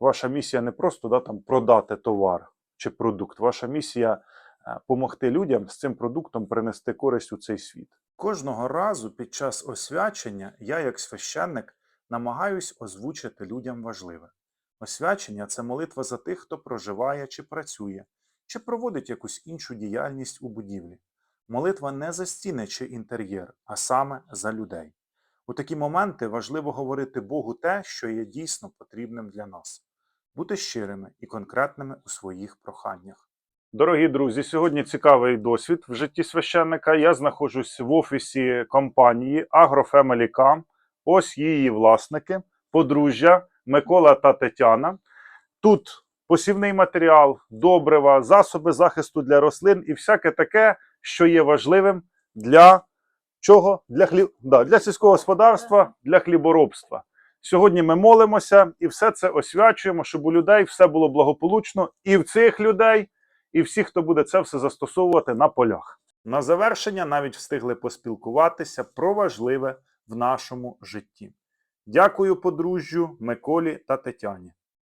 Ваша місія не просто да, там, продати товар чи продукт. Ваша місія допомогти людям з цим продуктом принести користь у цей світ. Кожного разу під час освячення я, як священник, намагаюсь озвучити людям важливе. Освячення це молитва за тих, хто проживає чи працює, чи проводить якусь іншу діяльність у будівлі. Молитва не за стіни чи інтер'єр, а саме за людей. У такі моменти важливо говорити Богу те, що є дійсно потрібним для нас, бути щирими і конкретними у своїх проханнях. Дорогі друзі, сьогодні цікавий досвід в житті священника. Я знаходжусь в офісі компанії AgroFamilyCam. Ось її власники, подружжя Микола та Тетяна. Тут посівний матеріал, добрива, засоби захисту для рослин і всяке таке, що є важливим для чого? Для, хліб... да, для сільського господарства, для хліборобства. Сьогодні ми молимося і все це освячуємо, щоб у людей все було благополучно і в цих людей, і всіх, хто буде це все застосовувати на полях. На завершення навіть встигли поспілкуватися про важливе в нашому житті. Дякую подружжю Миколі та Тетяні.